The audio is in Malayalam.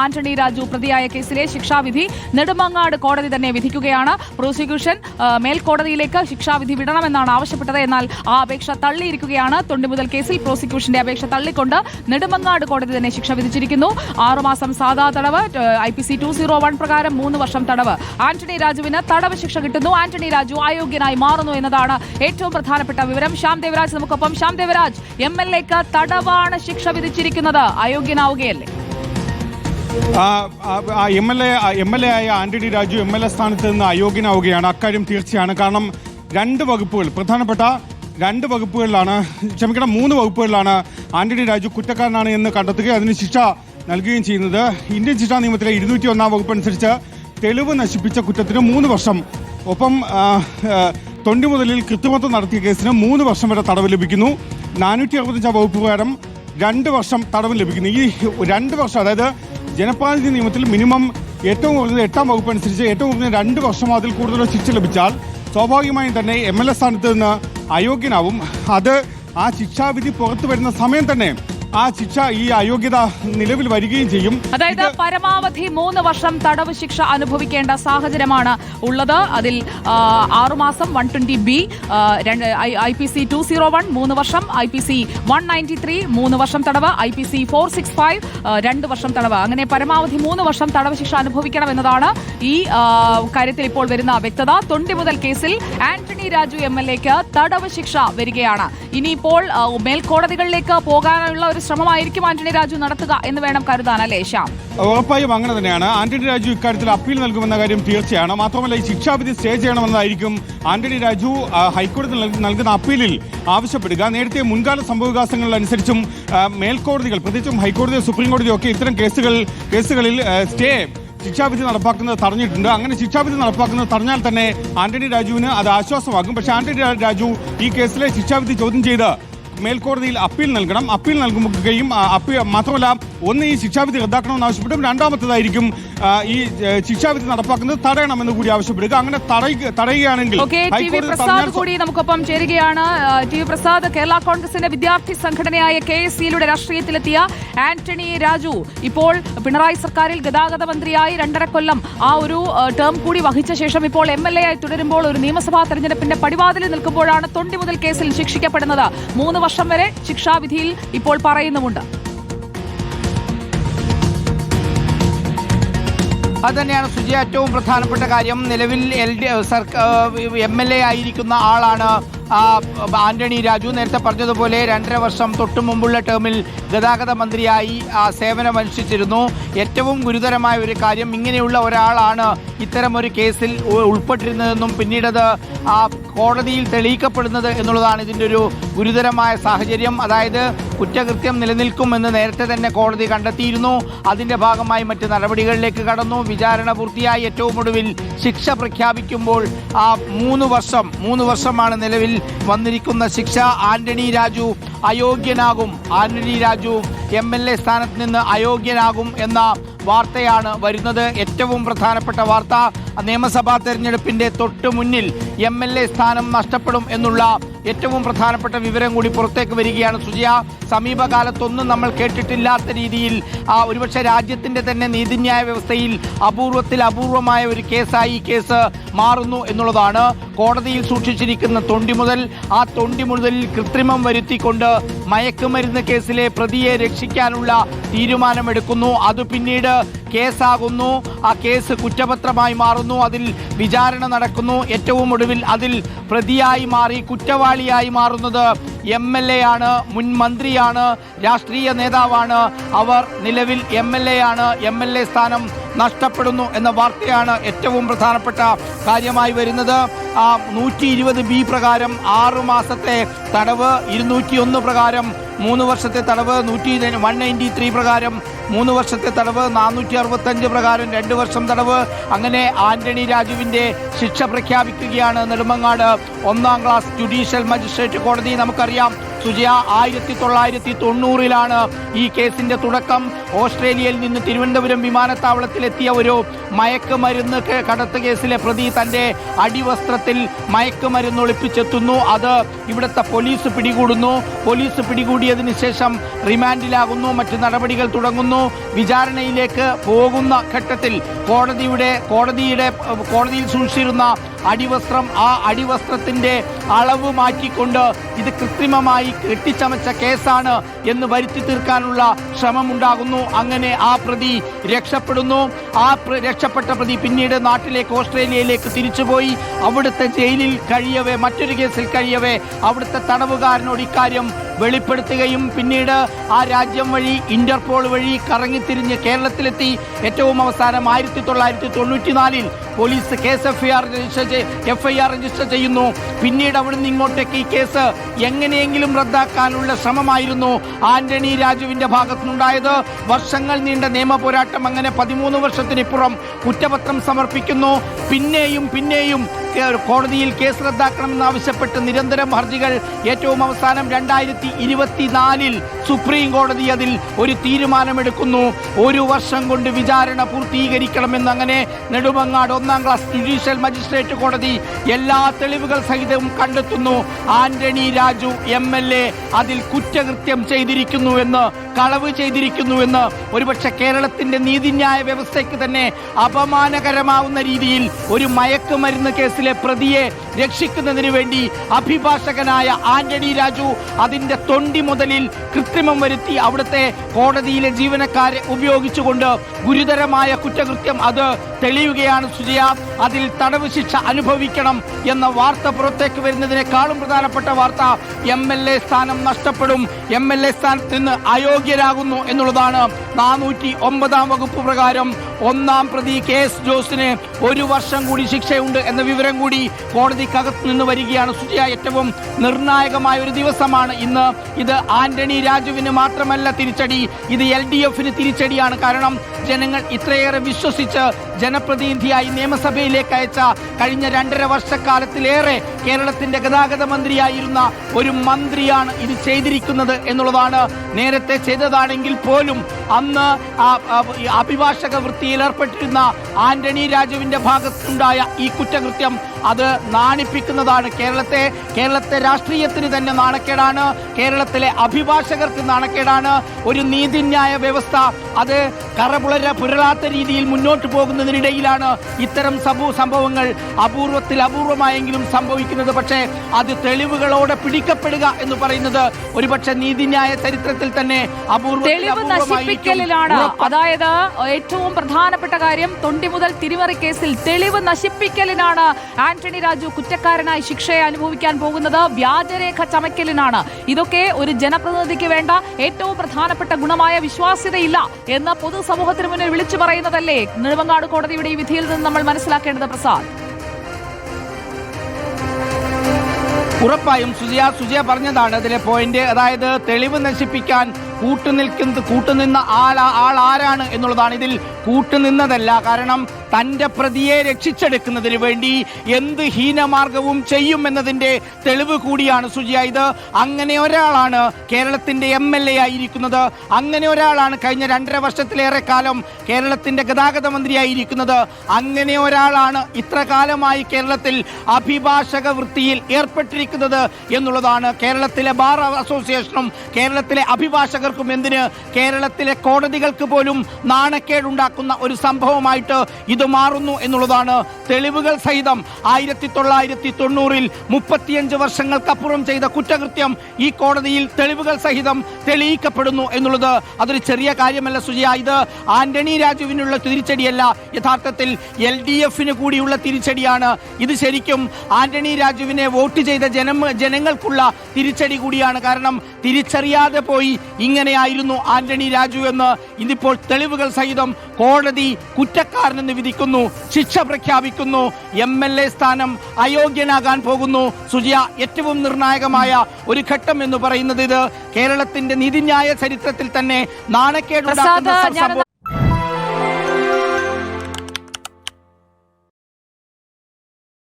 ആന്റണി രാജു പ്രതിയായ കേസിലെ ശിക്ഷാവിധി നെടുമങ്ങാട് കോടതി തന്നെ വിധിക്കുകയാണ്. പ്രോസിക്യൂഷൻ മേൽക്കോടതിയിലേക്ക് ശിക്ഷാവിധി വിടണമെന്നാണ് ആവശ്യപ്പെട്ടത്. എന്നാൽ ആ അപേക്ഷ തള്ളിയിരിക്കുകയാണ്. തൊണ്ടിമുതൽ കേസിൽ പ്രോസിക്യൂഷന്റെ അപേക്ഷ തള്ളിക്കൊണ്ട് നെടുമങ്ങാട് കോടതി തന്നെ ശിക്ഷ വിധിച്ചിരിക്കുന്നു. ആറുമാസം സാധാ തടവ് I P C two zero one പ്രകാരം മൂന്ന് വർഷം തടവ്. ആന്റണി രാജുവിന് തടവ് ശിക്ഷ കിട്ടുന്നു. ആന്റണി രാജു അയോഗ്യനായി മാറുന്നു എന്നതാണ് ഏറ്റവും പ്രധാനപ്പെട്ട വിവരം. ശ്യാം ദേവരാജ് നമുക്കൊപ്പം. ശ്യാം ദേവരാജ് എം എൽ എക്ക് തടവാണ് ശിക്ഷ വിധിച്ചിരിക്കുന്നത്. അയോഗ്യനാവുകയല്ലേ? M L A M L A ആയ Antony Raju M L A സ്ഥാനത്ത് നിന്ന് അയോഗ്യനാവുകയാണ്. അക്കാര്യം തീർച്ചയാണ്. കാരണം രണ്ട് വകുപ്പുകൾ പ്രധാനപ്പെട്ട രണ്ട് വകുപ്പുകളിലാണ് ക്ഷമിക്കണം മൂന്ന് വകുപ്പുകളിലാണ് ആന്റണി രാജു കുറ്റക്കാരനാണ് എന്ന് കണ്ടെത്തുകയും അതിന് ശിക്ഷ നൽകുകയും ചെയ്യുന്നത്. ഇന്ത്യൻ ശിക്ഷാ നിയമത്തിലെ ഇരുന്നൂറ്റി ഒന്നാം വകുപ്പ് അനുസരിച്ച് തെളിവ് നശിപ്പിച്ച കുറ്റത്തിന് മൂന്ന് വർഷം. ഒപ്പം തൊണ്ടി മുതലിൽ കൃത്രിമത്വം നടത്തിയ കേസിന് മൂന്ന് വർഷം വരെ തടവ് ലഭിക്കുന്നു. നാനൂറ്റി അറുപത്തഞ്ചാം വകുപ്പ് പ്രകാരം രണ്ട് വർഷം തടവ് ലഭിക്കുന്നു. ഈ രണ്ട് വർഷം അതായത് ജനപ്രാതിനിധ്യ നിയമത്തിൽ മിനിമം ഏറ്റവും കുറഞ്ഞത് എട്ടാം വകുപ്പ് അനുസരിച്ച് ഏറ്റവും കുറഞ്ഞ രണ്ട് വർഷമോ അതിൽ കൂടുതലോ ശിക്ഷ ലഭിച്ചാൽ സ്വാഭാവികമായും തന്നെ എം എൽ എ സ്ഥാനത്ത് നിന്ന് അയോഗ്യനാവും. അത് ആ ശിക്ഷാവിധി പുറത്തു വരുന്ന സമയം തന്നെ ആ ശിക്ഷ ഈ അയോഗ്യത നിലവിൽ വരികയും ചെയ്യും. അതായത് പരമാവധി മൂന്ന് വർഷം തടവ് ശിക്ഷ അനുഭവിക്കേണ്ട സാഹചര്യമാണ് ഉള്ളത്. അതിൽ ആറുമാസം one twenty B I P C two zero one മൂന്ന് വർഷം I P C one ninety three മൂന്ന് വർഷം തടവ് I P C four six five രണ്ട് വർഷം തടവ്. അങ്ങനെ പരമാവധി മൂന്ന് വർഷം തടവ് ശിക്ഷ അനുഭവിക്കണമെന്നതാണ് ഈ ആ, കാര്യത്തിൽ ഇപ്പോൾ വരുന്ന വ്യക്തത. തൊണ്ടി മുതൽ കേസിൽ ആന്റണി രാജു എം എൽ എക്ക് തടവ് ശിക്ഷ വരികയാണ്. ഇനിയിപ്പോൾ മേൽക്കോടതികളിലേക്ക് പോകാനുള്ള ഒരു ശ്രമമായിരിക്കും ആന്റണി രാജു നടത്തുക എന്ന് വേണം കരുതാൻ അല്ലേ ശ്യാം? ഉറപ്പായും അങ്ങനെ തന്നെയാണ്. ആന്റണി രാജു ഇക്കാര്യത്തിൽ അപ്പീൽ നൽകുമെന്ന കാര്യം തീർച്ചയാണ്. മാത്രമല്ല ഈ ശിക്ഷാവിധി സ്റ്റേ ചെയ്യണമെന്നതായിരിക്കും ആന്റണി രാജു ഹൈക്കോടതി നൽകുന്ന അപ്പീലിൽ ആവശ്യപ്പെടുക. നേരത്തെ മുൻകാല ആ, മേൽക്കോടതികൾ പ്രത്യേകിച്ചും ഹൈക്കോടതിയോ സുപ്രീം കോടതിയോ ഒക്കെ ഇത്തരം കേസുകൾ കേസുകളിൽ സ്റ്റേ ശിക്ഷാവിധി നടപ്പാക്കുന്നത് തടഞ്ഞിട്ടുണ്ട്. അങ്ങനെ ശിക്ഷാവിധി നടപ്പാക്കുന്നത് തടഞ്ഞാൽ തന്നെ ആന്റണി രാജുവിന് അത് ആശ്വാസമാകും. പക്ഷേ ആന്റണി രാജു ഈ കേസിലെ ശിക്ഷാവിധി ചോദ്യം ചെയ്ത് മേൽക്കോടതിയിൽ അപ്പീൽ നൽകണം. അപ്പീൽ നൽകുകയും മാത്രമല്ല ഒന്ന് ഈ ശിക്ഷാവിധി റദ്ദാക്കണമെന്ന് ആവശ്യപ്പെട്ടും രണ്ടാമത്തേതായിരിക്കും ഈ ശിക്ഷാവിധി നടപ്പാക്കുന്നത് തടയണമെന്ന് കൂടി ആവശ്യപ്പെടുക. അങ്ങനെ തടയുക തടയുകയാണെങ്കിൽ പ്രസാദ് കൂടി നമുക്കൊപ്പം ചേരുകയാണ്. ടി വി പ്രസാദ് കേരള കോൺഗ്രസിന്റെ വിദ്യാർത്ഥി സംഘടനയായ കെ എസ് സിയിലൂടെ രാഷ്ട്രീയത്തിലെത്തിയ ആന്റണി രാജു. ഇപ്പോൾ പിണറായി സർക്കാരിൽ ഗതാഗത മന്ത്രിയായി രണ്ടര കൊല്ലം ആ ഒരു ടേം കൂടി വഹിച്ച ശേഷം ഇപ്പോൾ എം എൽ എ ആയി തുടരുമ്പോൾ ഒരു നിയമസഭാ തെരഞ്ഞെടുപ്പിന്റെ പടിവാതിലിൽ നിൽക്കുമ്പോഴാണ് തൊണ്ടി മുതൽ കേസിൽ ശിക്ഷിക്കപ്പെടുന്നത്. മൂന്ന് വർഷം വരെ ശിക്ഷാവിധിയിൽ ഇപ്പോൾ പറയുന്നുമുണ്ട്. അത് തന്നെയാണ് സുജി ഏറ്റവും പ്രധാനപ്പെട്ട കാര്യം. നിലവിൽ L D M L A ആയിരിക്കുന്ന ആളാണ് ആന്റണി രാജു. നേരത്തെ പറഞ്ഞതുപോലെ രണ്ടര വർഷം തൊട്ടു മുമ്പുള്ള ടേമിൽ ഗതാഗത മന്ത്രിയായി സേവനമനുഷ്ഠിച്ചിരുന്നു. ഏറ്റവും ഗുരുതരമായ ഒരു കാര്യം ഇങ്ങനെയുള്ള ഒരാളാണ് ഇത്തരമൊരു കേസിൽ ഉൾപ്പെട്ടിരുന്നതെന്നും പിന്നീടത് കോടതിയിൽ തെളിയിക്കപ്പെടുന്നത് എന്നുള്ളതാണ് ഇതിന്റെ ഒരു ഗുരുതരമായ സാഹചര്യം. അതായത് കുറ്റകൃത്യം നിലനിൽക്കുമെന്ന് നേരത്തെ തന്നെ കോടതി കണ്ടെത്തിയിരുന്നു. അതിന്റെ ഭാഗമായി മറ്റ് നടപടികളിലേക്ക് കടന്നു. വിചാരണ പൂർത്തിയായി. ഏറ്റവും ഒടുവിൽ ശിക്ഷ പ്രഖ്യാപിക്കുമ്പോൾ ആ മൂന്ന് വർഷം മൂന്ന് വർഷമാണ് നിലവിൽ വന്നിരിക്കുന്ന ശിക്ഷ. Antony Raju അയോഗ്യനാകും. Antony Raju M L A സ്ഥാനത്ത് നിന്ന് അയോഗ്യനാകും എന്ന വാർത്തയാണ് വരുന്നത്. ഏറ്റവും പ്രധാനപ്പെട്ട വാർത്ത നിയമസഭാ തെരഞ്ഞെടുപ്പിന്റെ തൊട്ടു മുന്നിൽ എം എൽ എ സ്ഥാനം നഷ്ടപ്പെടും എന്നുള്ള ഏറ്റവും പ്രധാനപ്പെട്ട വിവരം കൂടി പുറത്തേക്ക് വരികയാണ്. സുജയ സമീപകാലത്തൊന്നും നമ്മൾ കേട്ടിട്ടില്ലാത്ത രീതിയിൽ ആ ഒരുപക്ഷെ രാജ്യത്തിന്റെ തന്നെ നീതിന്യായ വ്യവസ്ഥയിൽ അപൂർവത്തിൽ അപൂർവമായ ഒരു കേസായി ഈ കേസ് മാറുന്നു എന്നുള്ളതാണ് കോടതിയിൽ സൂക്ഷിച്ചിരിക്കുന്ന തൊണ്ടി മുതൽ ആ തൊണ്ടി മുതലിൽ കൃത്രിമം വരുത്തിക്കൊണ്ട് മയക്കുമരുന്ന് കേസിലെ പ്രതിയെ രക്ഷിക്കാനുള്ള തീരുമാനമെടുക്കുന്നു. അത് പിന്നീട് കേസാകുന്നു. ആ കേസ് കുറ്റപത്രമായി മാറുന്നു. അതിൽ വിചാരണ നടക്കുന്നു. ഏറ്റവും ഒടുവിൽ അതിൽ പ്രതിയായി മാറി കുറ്റവാളിയായി മാറുന്നത് എം എൽ എ ആണ് മുൻ മന്ത്രിയാണ് രാഷ്ട്രീയ നേതാവാണ്. അവർ നിലവിൽ എം എൽ എ ആണ്. എം എൽ എ സ്ഥാനം നഷ്ടപ്പെടുന്നു എന്ന വാർത്തയാണ് ഏറ്റവും പ്രധാനപ്പെട്ട കാര്യമായി വരുന്നത്. നൂറ്റി ഇരുപത് ബി പ്രകാരം ആറു മാസത്തെ തടവ് ഇരുന്നൂറ്റി ഒന്ന് പ്രകാരം മൂന്ന് വർഷത്തെ തടവ് നൂറ്റി വൺ നയന്റി ത്രീ പ്രകാരം മൂന്ന് വർഷത്തെ തടവ് നാനൂറ്റി അറുപത്തഞ്ച് പ്രകാരം രണ്ട് വർഷം തടവ്. അങ്ങനെ ആന്റണി രാജുവിന്റെ ശിക്ഷ പ്രഖ്യാപിക്കുകയാണ് നെടുമങ്ങാട്. ഒന്നാം ക്ലാസ് ജുഡീഷ്യൽ മജിസ്ട്രേറ്റ് കോടതി. നമുക്കറിയാം സുജയ ആയിരത്തി തൊള്ളായിരത്തി തൊണ്ണൂറിലാണ് ഈ കേസിന്റെ തുടക്കം. ഓസ്ട്രേലിയയിൽ നിന്ന് തിരുവനന്തപുരം വിമാനത്താവളത്തിലെത്തിയ ഒരു മയക്കുമരുന്ന് കടത്ത് കേസിലെ പ്രതി തന്റെ അടിവസ്ത്രത്തിൽ മയക്കുമരുന്ന് ഒളിപ്പിച്ചെത്തുന്നു. അത് ഇവിടുത്തെ പോലീസ് പിടികൂടുന്നു. പോലീസ് പിടികൂടിയതിന് ശേഷം റിമാൻഡിലാകുന്നു. മറ്റു നടപടികൾ തുടങ്ങുന്നു. വിചാരണയിലേക്ക് പോകുന്ന ഘട്ടത്തിൽ കോടതിയുടെ കോടതിയുടെ കോടതിയിൽ സൂക്ഷിച്ചിരുന്ന അടിവസ്ത്രം ആ അടിവസ്ത്രത്തിന്റെ അളവ് മാറ്റിക്കൊണ്ട് ഇത് കൃത്രിമമായി കെട്ടിച്ചമച്ച കേസാണ് എന്ന് വരുത്തി തീർക്കാനുള്ള ശ്രമമുണ്ടാകുന്നു. അങ്ങനെ ആ പ്രതി രക്ഷപ്പെടുന്നു. ആ രക്ഷപ്പെട്ട പ്രതി പിന്നീട് നാട്ടിലേക്ക് ഓസ്ട്രേലിയയിലേക്ക് തിരിച്ചുപോയി. അവിടുത്തെ ജയിലിൽ കഴിയവേ മറ്റൊരു കേസിൽ കഴിയവേ അവിടുത്തെ തടവുകാരനോട് ഇക്കാര്യം വെളിപ്പെടുത്തുകയും പിന്നീട് ആ രാജ്യം വഴി ഇന്റർപോൾ വഴി കറങ്ങിത്തിരിഞ്ഞ് കേരളത്തിലെത്തി. ഏറ്റവും അവസാനം ആയിരത്തി തൊള്ളായിരത്തി തൊണ്ണൂറ്റിനാലിൽ police case F I R register F I R register ചെയ്യുന്നു. പിന്നീട് അവിടുന്ന് ഇങ്ങോട്ടേക്ക് ഈ കേസ് എങ്ങനെയെങ്കിലും റദ്ദാക്കാനുള്ള ശ്രമമായിരുന്നു ആന്റണി രാജുവിന്റെ ഭാഗത്തുനിന്നുണ്ടായത്. വർഷങ്ങൾ നീണ്ട നിയമ പോരാട്ടം അങ്ങനെ പതിമൂന്ന് വർഷത്തിനിപ്പുറം കുറ്റപത്രം സമർപ്പിക്കുന്നു. പിന്നെയും പിന്നെയും കോടതിയിൽ കേസ് റദ്ദാക്കണമെന്ന് ആവശ്യപ്പെട്ട് നിരന്തരം ഹർജികൾ. ഏറ്റവും അവസാനം രണ്ടായിരത്തി ഇരുപത്തിനാലിൽ സുപ്രീം കോടതി അതിൽ ഒരു തീരുമാനമെടുക്കുന്നു. ഒരു വർഷം കൊണ്ട് വിചാരണ പൂർത്തീകരിക്കണമെന്ന് അങ്ങനെ നെടുമങ്ങാട് ഒന്നാം ക്ലാസ് ജുഡീഷ്യൽ മജിസ്ട്രേറ്റ് കോടതി എല്ലാ തെളിവുകൾ സഹിതവും കണ്ടെത്തുന്നു. Antony Raju M L A അതിൽ കുറ്റകൃത്യം ചെയ്തിരിക്കുന്നു എന്ന് കളവ് ചെയ്തിരിക്കുന്നു എന്ന്. ഒരുപക്ഷെ കേരളത്തിന്റെ നീതിന്യായ വ്യവസ്ഥയ്ക്ക് തന്നെ അപമാനകരമാവുന്ന രീതിയിൽ ഒരു മയക്കുമരുന്ന് കേസിലെ പ്രതിയെ രക്ഷിക്കുന്നതിന് വേണ്ടി അഭിഭാഷകനായ ആന്റണി രാജു അതിന്റെ തൊണ്ടി മുതലിൽ കൃത്രിമം വരുത്തി അവിടുത്തെ കോടതിയിലെ ജീവനക്കാരെ ഉപയോഗിച്ചുകൊണ്ട് ഗുരുതരമായ കുറ്റകൃത്യം അത് തെളിയുകയാണ് സുജയ. അതിൽ തടവ് ശിക്ഷ അനുഭവിക്കണം എന്ന വാർത്ത പുറത്തേക്ക് വരുന്നതിനേക്കാളും പ്രധാനപ്പെട്ട വാർത്ത എം എൽ എ സ്ഥാനം നഷ്ടപ്പെടും. എം എൽ എ സ്ഥാനത്ത് നിന്ന് അയോഗ്യരാകുന്നു എന്നുള്ളതാണ് നാനൂറ്റി ഒമ്പതാം വകുപ്പ് പ്രകാരം ഒന്നാം പ്രതി കെ എസ് ജോസിന് ഒരു വർഷം കൂടി ശിക്ഷയുണ്ട് എന്ന വിവരം കൂടി കോടതിക്കകത്ത് നിന്ന് വരികയാണ്. സുജിയ ഏറ്റവും നിർണായകമായ ഒരു ദിവസമാണ് ഇന്ന്. ഇത് ആന്റണി രാജുവിന് മാത്രമല്ല തിരിച്ചടി ഇത് എൽ ഡി എഫിന് തിരിച്ചടിയാണ്. കാരണം ജനങ്ങൾ ഇത്രയേറെ വിശ്വസിച്ച് ജനപ്രതിനിധിയായി നിയമസഭയിലേക്ക് അയച്ച കഴിഞ്ഞ രണ്ടര വർഷക്കാലത്തിലേറെ കേരളത്തിന്റെ ഗതാഗത മന്ത്രിയായിരുന്ന ഒരു മന്ത്രിയാണ് ഇത് ചെയ്തിരിക്കുന്നത് എന്നുള്ളതാണ് നേരത്തെ ചെയ്തതാണെങ്കിൽ പോലും അന്ന് അഭിഭാഷക വൃത്തിയിൽ ഏർപ്പെട്ടിരുന്ന ആന്റണി രാജുവിന്റെ ഭാഗത്തുണ്ടായ ഈ കുറ്റകൃത്യം അത് നാണിപ്പിക്കുന്നതാണ് കേരളത്തെ കേരളത്തെ രാഷ്ട്രീയത്തിന് തന്നെ നാണക്കേടാണ് കേരളത്തിലെ അഭിഭാഷകർക്ക് നാണക്കേടാണ് ഒരു നീതിന്യായ വ്യവസ്ഥ അത് കറപുളര പുരളാത്ത രീതിയിൽ മുന്നോട്ട് പോകുന്നതിനിടയിലാണ് ഇത്തരം സംഭവ സംഭവങ്ങൾ അപൂർവത്തിൽ അപൂർവമായെങ്കിലും സംഭവിക്കുന്നത്. പക്ഷേ അത് തെളിവുകളോടെ പിടിക്കപ്പെടുക എന്ന് പറയുന്നത് ഒരുപക്ഷെ നീതിന്യായ ചരിത്രത്തിൽ തന്നെ നശിപ്പിക്കലിലാണ്. അതായത് ഏറ്റവും പ്രധാനപ്പെട്ട കാര്യം തൊണ്ടി മുതൽ തിരിമറി കേസിൽ തെളിവ് നശിപ്പിക്കലിനാണ്. ആന്റണി രാജു കുറ്റക്കാരനായി ശിക്ഷയെ അനുഭവിക്കാൻ പോകുന്നത് വ്യാജരേഖ ചമയ്ക്കലിനാണ്. ഇതൊക്കെ ഒരു ജനപ്രതിനിധിക്ക് വേണ്ട ഏറ്റവും പ്രധാനപ്പെട്ട ഗുണമായ വിശ്വാസ്യതയില്ല എന്ന് പൊതുസമൂഹത്തിന് മുന്നിൽ വിളിച്ചു പറയുന്നതല്ലേ നെടുമങ്ങാട് കോടതിയുടെ ഈ വിധിയിൽ നിന്ന് നമ്മൾ മനസ്സിലാക്കേണ്ടത് പ്രസാദ്. ഉറപ്പായും സുജയ സുജയ പറഞ്ഞതാണ് അതിലെ പോയിന്റ് അതായത് തെളിവ് നശിപ്പിക്കാൻ കൂട്ടുനിൽക്കുന്ന കൂട്ടുനിന്ന ആൾ ആൾ ആരാണ് എന്നുള്ളതാണ് ഇതിൽ കൂട്ടുനിന്നതല്ല. കാരണം തന്റെ പ്രതിയെ രക്ഷിച്ചെടുക്കുന്നതിന് വേണ്ടി എന്ത് ഹീനമാർഗവും ചെയ്യും എന്നതിന്റെ തെളിവ് കൂടിയാണ് സുജിയ. ഇത് അങ്ങനെ ഒരാളാണ് കേരളത്തിന്റെ എം എൽ എ ആയിരിക്കുന്നത്. അങ്ങനെ ഒരാളാണ് കഴിഞ്ഞ രണ്ടര വർഷത്തിലേറെ കാലം കേരളത്തിന്റെ ഗതാഗത മന്ത്രിയായിരിക്കുന്നത് അങ്ങനെ ഒരാളാണ് ഇത്ര കാലമായി കേരളത്തിൽ അഭിഭാഷക വൃത്തിയിൽ ഏർപ്പെട്ടിരിക്കുന്നത് എന്നുള്ളതാണ് കേരളത്തിലെ ബാർ അസോസിയേഷനും കേരളത്തിലെ അഭിഭാഷകർക്കും എന്തിന് കേരളത്തിലെ കോടതികൾക്ക് പോലും നാണക്കേടുണ്ടാക്കുന്ന ഒരു സംഭവമായിട്ട് ഇത് മാറുന്നു എന്നുള്ളതാണ് തെളിവുകൾ സഹിതം ആയിരത്തി തൊള്ളായിരത്തി തൊണ്ണൂറിൽ മുപ്പത്തിയഞ്ച് വർഷങ്ങൾക്കപ്പുറം ചെയ്ത കുറ്റകൃത്യം ഈ കോടതിയിൽ തെളിവുകൾ സഹിതം തെളിയിക്കപ്പെടുന്നു എന്നുള്ളത് അതൊരു ചെറിയ കാര്യമല്ല സുജയ. ഇത് ആന്റണി രാജുവിനുള്ള തിരിച്ചടിയല്ല. യഥാർത്ഥത്തിൽ എൽ ഡി എഫിന് കൂടിയുള്ള തിരിച്ചടിയാണ്. ഇത് ശരിക്കും ആന്റണി രാജുവിനെ വോട്ട് ചെയ്ത ജനം ജനങ്ങൾക്കുള്ള തിരിച്ചടി കൂടിയാണ്. കാരണം തിരിച്ചറിയാതെ പോയി ഇങ്ങനെയായിരുന്നു ആന്റണി രാജു എന്ന് ഇതിപ്പോൾ തെളിവുകൾ സഹിതം കോടതി കുറ്റക്കാരനെന്ന് വിധിക്കുന്നു ശിക്ഷ പ്രഖ്യാപിക്കുന്നു എം എൽ എ സ്ഥാനം അയോഗ്യനാകാൻ പോകുന്നു. സുജിയ ഏറ്റവും നിർണായകമായ ഒരു ഘട്ടം എന്ന് പറയുന്നത് ഇത്. കേരളത്തിന്റെ നീതിന്യായ ചരിത്രത്തിൽ തന്നെ നാണക്കേടുണ്ടാക്കുന്ന